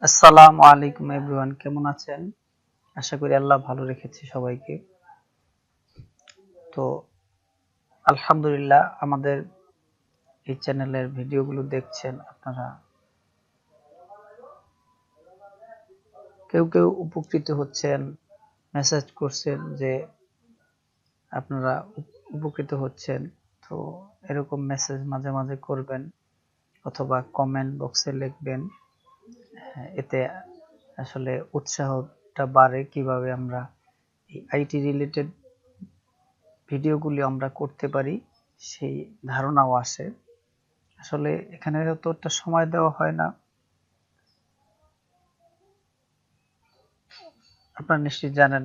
আসসালামু আলাইকুম এভরিওয়ান, কেমন আছেন? আশা করি আল্লাহ ভালো রেখেছে সবাইকে। তো, আলহামদুলিল্লাহ আমাদের এই চ্যানেলের ভিডিওগুলো দেখছেন আপনারা। কেউ কেউ উপকৃত হচ্ছেন, মেসেজ করছেন যে আপনারা উপ- উপকৃত হচ্ছেন, তো এরকম মেসেজ মাঝে মাঝে করবেন অথবা কমেন্ট বক্সে লিখবেন। এতে আসলে উৎসাহটা বাড়ে কীভাবে আমরা এই আইটি রিলেটেড ভিডিওগুলি আমরা করতে পারি, সেই ধারণাও আসে। আসলে এখানে একটা সময় দেওয়া হয় না। আপনারা নিশ্চয়ই জানেন,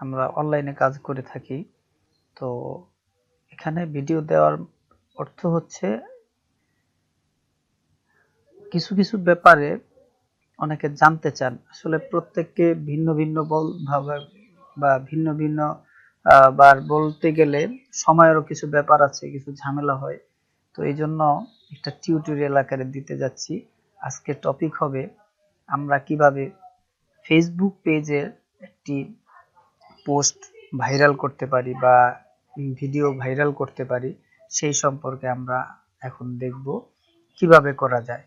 আমরা অনলাইনে কাজ করে থাকি। তো এখানে ভিডিও দেওয়ার অর্থ হচ্ছে কিছু কিছু ব্যাপারে অনেকে জানতে চান। আসলে প্রত্যেককে ভিন্ন ভিন্ন বল ভাবে বা ভিন্ন ভিন্ন বার বলতে গেলে সময়েরও কিছু ব্যাপার আছে, কিছু ঝামেলা হয়। তো এই জন্য একটা টিউটোরিয়াল আকারে দিতে যাচ্ছি। আজকে টপিক হবে আমরা কীভাবে ফেসবুক পেজের একটি পোস্ট ভাইরাল করতে পারি বা ভিডিও ভাইরাল করতে পারি, সেই সম্পর্কে আমরা এখন দেখব কীভাবে করা যায়।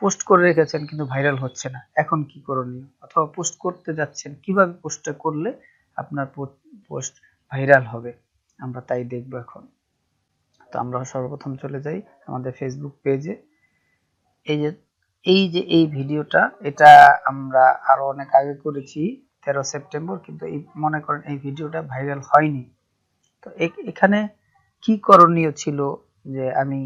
পোস্ট করে রেখেছেন, কিন্তু ভাইরাল হচ্ছে না। এখন কি করণীয়? অথবা পোস্ট করতে যাচ্ছেন, কীভাবে পোস্টটা করলে আপনার পোস্ট ভাইরাল হবে? আমরা তাই দেখব এখন। তো আমরা সর্বপ্রথম চলে যাই আমাদের ফেসবুক পেজে এই যে এই যে এই ভিডিওটা, এটা আমরা আরও অনেক আগে করেছি, তেরো সেপ্টেম্বর, কিন্তু এই, মনে করেন এই ভিডিওটা ভাইরাল হয়নি। তো এখানে কি করণীয় ছিল যে আমি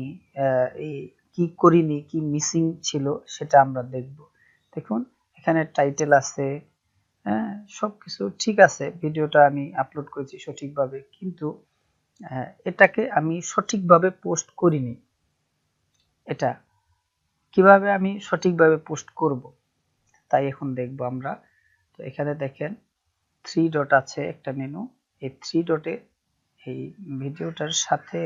এই কি করিনি কি মিসিং ছিল সেটা আমরা দেখব। দেখুন এখানে টাইটেল আছে হ্যাঁ সবকিছু ঠিক আছে ভিডিওটা আমি আপলোড করেছি সঠিকভাবে কিন্তু আহ, এটাকে আমি সঠিকভাবে পোস্ট করিনি। এটা কীভাবে আমি সঠিকভাবে পোস্ট করব? তাই এখন দেখব আমরা। তো এখানে দেখেন থ্রি ডট আছে একটা মেনু এই থ্রি ডটে এই ভিডিওটার সাথে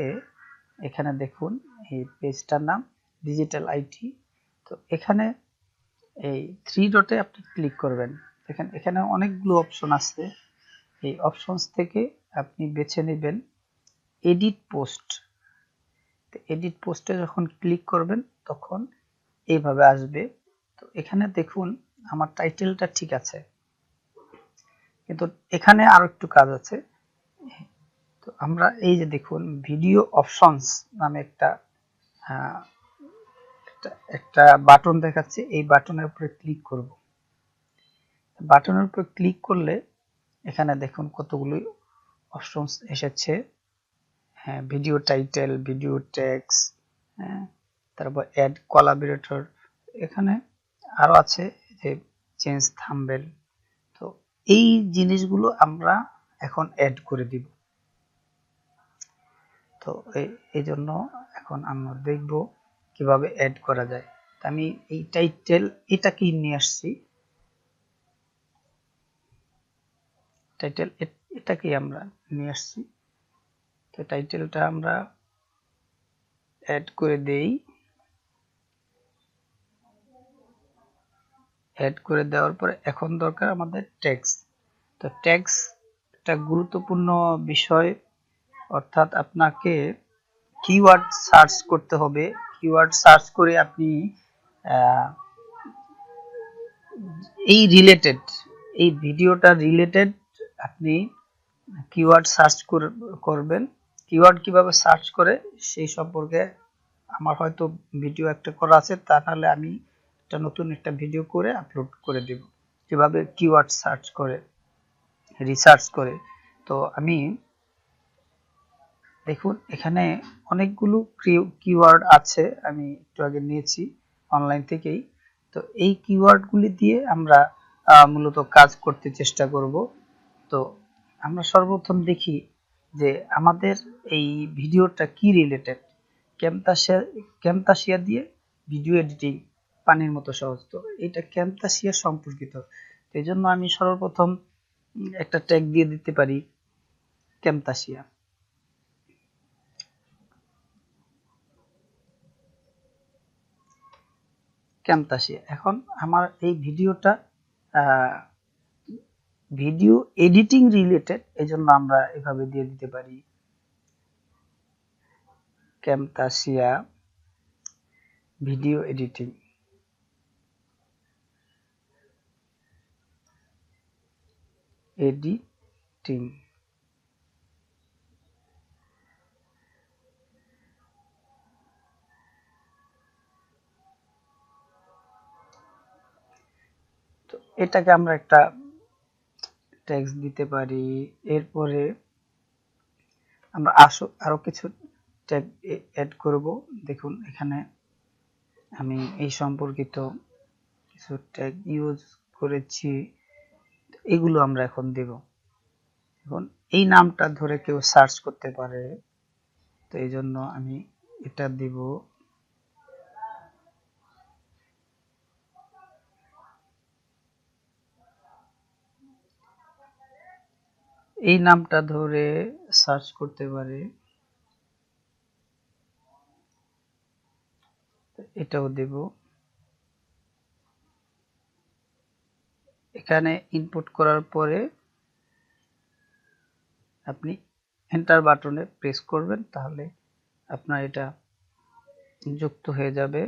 এখানে দেখুন এই পেজটার নাম ডিজিটাল আইটি তো এখানে এই থ্রি ডটে আপনি ক্লিক করবেন। দেখেন, এখানে অনেকগুলো অপশন আছে এই অপশনস থেকে আপনি বেছে নেবেন এডিট পোস্ট এডিট পোস্টে যখন ক্লিক করবেন, তখন এইভাবে আসবে। তো এখানে দেখুন, আমার টাইটেলটা ঠিক আছে। কিন্তু এখানে আরও একটু কাজ আছে। তো আমরা এই যে দেখুন ভিডিও অপশনস নামে একটা একটা- একটা বাটন দেখাচ্ছে, এই বাটনের উপরে ক্লিক করব। বাটনের উপরে ক্লিক করলে, এখানে দেখুন কতগুলো অপশনস এসেছে। হ্যাঁ ভিডিও টাইটেল ভিডিও ট্যাক্স হ্যাঁ তারপর অ্যাড কোলাবরেটর এখানে আরও আছে যে চেঞ্জ থাম্বেল তো এই জিনিসগুলো আমরা এখন অ্যাড করে দিব। তো এই জন্য এখন আমরা দেখব কীভাবে অ্যাড করা যায়। তো আমি এই টাইটেল এটাকেই নিয়ে আসছি? টাইটেল এটাকেই আমরা নিয়ে আসছি? তো টাইটেলটা আমরা অ্যাড করে দেই। অ্যাড করে দেওয়ার পরে এখন দরকার আমাদের ট্যাক্স তো ট্যাক্স একটা গুরুত্বপূর্ণ বিষয়, অর্থাৎ আপনাকে কিওয়ার্ড সার্চ করতে হবে। কিওয়ার্ড সার্চ করে আপনি এই রিলেটেড এই ভিডিওটা রিলেটেড আপনি কিওয়ার্ড সার্চ করবেন। কিওয়ার্ড কীভাবে সার্চ করে সেই সম্পর্কে আমার হয়তো ভিডিও একটা করা আছে, তা নাহলে আমি একটা নতুন একটা ভিডিও করে আপলোড করে দেব। কীভাবে কিওয়ার্ড সার্চ করে রিসার্চ করে। তো আমি দেখুন, এখানে অনেকগুলো কিওয়ার্ড আছে, আমি একটু আগে নিয়েছি অনলাইন থেকেই। তো এই কিওয়ার্ডগুলি দিয়ে আমরা মূলত কাজ করতে চেষ্টা করব। তো আমরা সর্বপ্রথম দেখি যে আমাদের এই ভিডিওটা কি রিলেটেড ক্যামতাসিয়া ক্যামতাসিয়া দিয়ে ভিডিও এডিটিং পানির মতো সহজ। তো এটা ক্যামতাসিয়া সম্পর্কিত। এই জন্য আমি সর্বপ্রথম একটা ট্যাগ দিয়ে দিতে পারি ক্যামতাসিয়া ক্যামতাসিয়া এখন আমার এই ভিডিওটা ভিডিও এডিটিং রিলেটেড এই জন্য আমরা এভাবে দিয়ে দিতে পারি। Camtasia video editing. এডিটিং। এটাকে আমরা একটা ট্যাক্স দিতে পারি। এরপরে আমরা আসো আরও কিছু ট্যাগ অ্যাড করব। দেখুন, এখানে আমি এই সম্পর্কিত কিছু ট্যাগ ইউজ করেছি। এগুলো আমরা এখন দেব। এখন এই নামটা ধরে কেউ সার্চ করতে পারে। তো এই জন্য আমি এটা দেব। এই নামটা ধরে সার্চ করতে পারে। এটাও দেব। এখানে ইনপুট করার পরে আপনি এন্টার বাটনে প্রেস করবেন, তাহলে আপনার এটা যুক্ত হয়ে যাবে।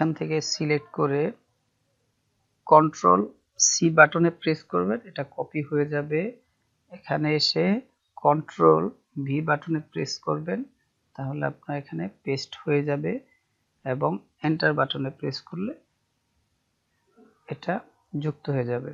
এখান থেকে সিলেক্ট করে কন্ট্রোল সি বাটনে প্রেস করবেন, এটা কপি হয়ে যাবে। এখানে এসে কন্ট্রোল ভি বাটনে প্রেস করবেন, তাহলে আপনার এখানে পেস্ট হয়ে যাবে এবং এন্টার বাটনে প্রেস করলে এটা যুক্ত হয়ে যাবে।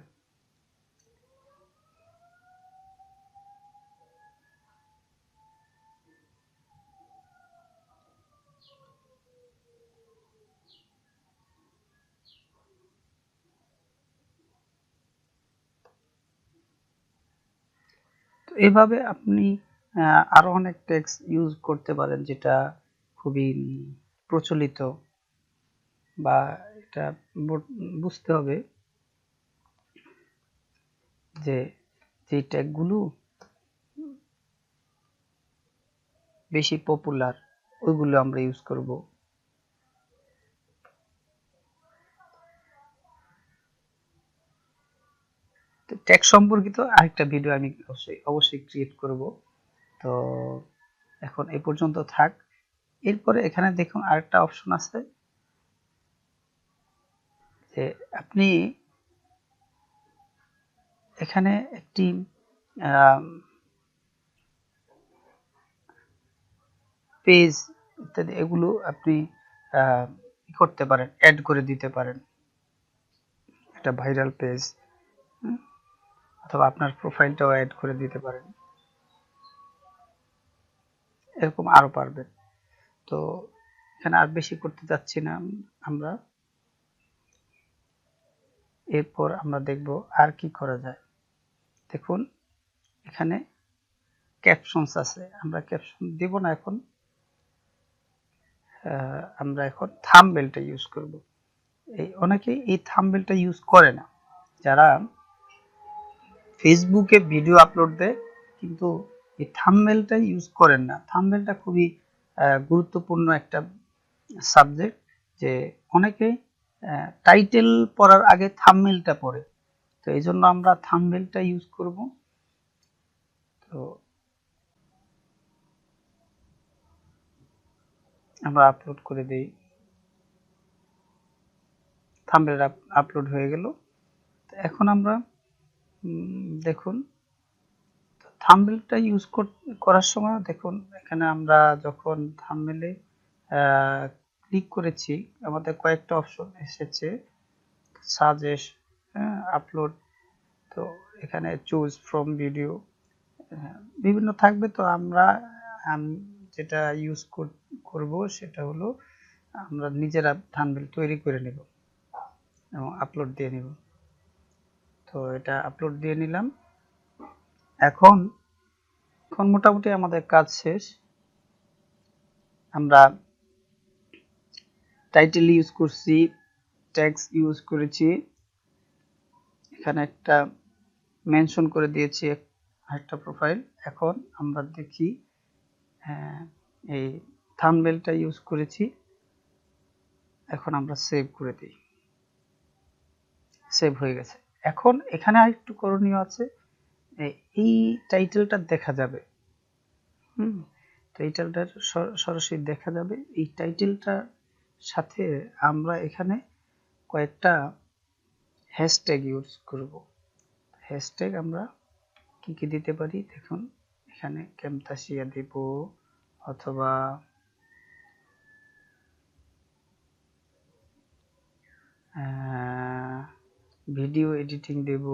এভাবে আপনি আরও অনেক টেক্স ইউজ করতে পারেন যেটা খুবই প্রচলিত বা এটা বুঝতে হবে যে যে ট্যাগগুলো বেশি পপুলার ওইগুলো আমরা ইউজ করব। ট্যাগ সম্পর্কিত আরেকটা ভিডিও আমি অবশ্যই অবশ্যই ক্রিয়েট করব। তো এখন এই পর্যন্ত থাক। এরপরে এখানে দেখুন আরেকটা অপশন আছে। যে আপনি এখানে একটি পেজ ইত্যাদি, এগুলো আপনি করতে পারেন অ্যাড করে দিতে পারেন। একটা ভাইরাল পেজ অথবা আপনার প্রোফাইলটাও অ্যাড করে দিতে পারেন। এরকম আরও পারবেন। তো এখানে আর বেশি করতে যাচ্ছি না আমরা। এরপর আমরা দেখব আর কি করা যায়। দেখুন, এখানে ক্যাপশনস আছে। আমরা ক্যাপশন দেব না এখন। আমরা এখন থাম্বেলটা ইউজ করব। এই, অনেকেই এই থাম্বেলটা ইউজ করে না। যারা ফেসবুকে ভিডিও আপলোড দেয়, কিন্তু এই থাম্বেলটা ইউজ করেন না। থাম্বেলটা খুবই গুরুত্বপূর্ণ একটা সাবজেক্ট যে অনেকে টাইটেল পড়ার আগে থাম্বেলটা পড়ে। তো এই জন্য আমরা থাম্বেলটা ইউজ করব। তো আমরা আপলোড করে দেই। থাম্বেল আপলোড হয়ে গেল। এখন আমরা দেখুন থাম্বেলটা ইউজ করার সময় দেখুন, এখানে আমরা যখন থাম্বেলে ক্লিক করেছি, আমাদের কয়েকটা অপশন এসেছে সাজেস্ট আপলোড তো এখানে চুজ ফ্রম ভিডিও বিভিন্ন থাকবে, তো আমরা যেটা ইউজ করব সেটা হলো, আমরা নিজেরা থাম্বেল তৈরি করে নেব এবং আপলোড দিয়ে নেব। তো এটা আপলোড দিয়ে নিলাম। এখন এখন মোটামুটি আমাদের কাজ শেষ। আমরা টাইটেল ইউজ করছি ট্যাক্স ইউজ করেছি। এখানে একটা মেনশন করে দিয়েছি আরেকটা প্রোফাইল এখন আমরা দেখি হ্যাঁ, এই থাম্বনেলটা ইউজ করেছি। এখন আমরা সেভ করে দিই। সেভ হয়ে গেছে। এখন এখানে আরেকটু করণীয় আছে এই- টাইটেলটা দেখা যাবে। হুম? টাইটেলটা সরাসরি দেখা যাবে। এই টাইটেলটার সাথে আমরা এখানে কয়েকটা হ্যাশট্যাগ ইউজ করব। হ্যাশট্যাগ আমরা কি কি দিতে পারি? দেখুন, এখানে ক্যামতাসিয়া দেব অথবা ভিডিও এডিটিং দেব।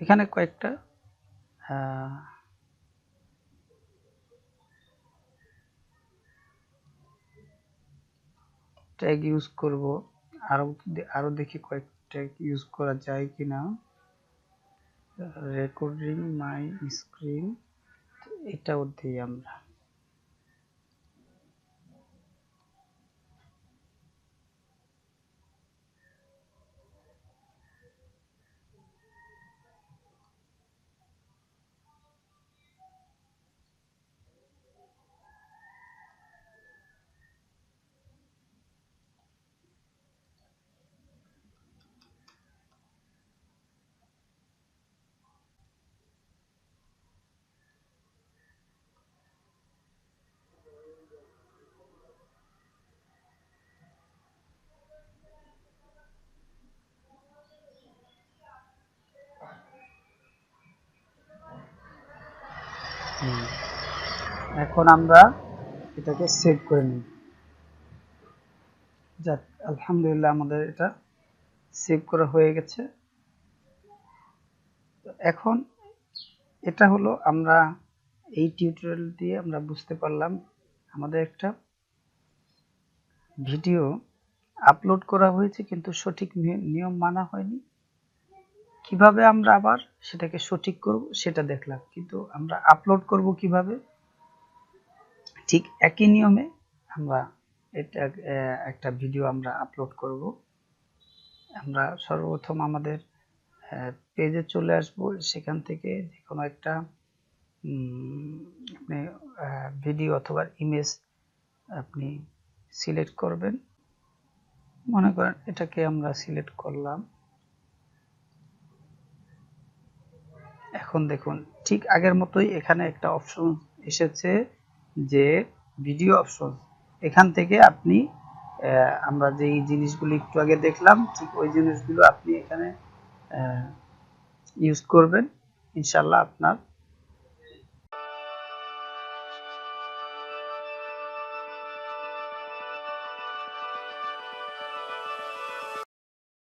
এখানে কয়েকটা ট্যাগ ইউজ করব। আরও আরও দেখি কয়েকটা ইউজ করা যায় কি না রেকর্ডিং মাই স্ক্রিন এটাও দিই আমরা হুম। এখন আমরা এটাকে সেভ করে নিই যাক, আলহামদুলিল্লাহ আমাদের এটা সেভ করা হয়ে গেছে। এখন এটা হলো আমরা এই টিউটোরিয়াল দিয়ে আমরা বুঝতে পারলাম আমাদের একটা ভিডিও আপলোড করা হয়েছে কিন্তু সঠিক নিয়ম মানা হয়নি। কীভাবে আমরা আবার সেটাকে সঠিক করব সেটা দেখলাম, কিন্তু আমরা আপলোড করব কীভাবে? ঠিক একই নিয়মে আমরা এটা একটা ভিডিও আমরা আপলোড করব। আমরা সর্বপ্রথম আমাদের পেজে চলে আসব। সেখান থেকে যে কোনো একটা আপনি ভিডিও অথবা ইমেজ আপনি সিলেক্ট করবেন। মনে করেন এটাকে আমরা সিলেক্ট করলাম। এখন দেখুন, ঠিক আগের মতোই এখানে একটা অপশন এসেছে। যে ভিডিও অপশন এখান থেকে আপনি আমরা যে জিনিসগুলি একটু আগে দেখলাম, ঠিক ওই জিনিসগুলো আপনি এখানে ইউজ করবেন। ইনশাল্লাহ আপনার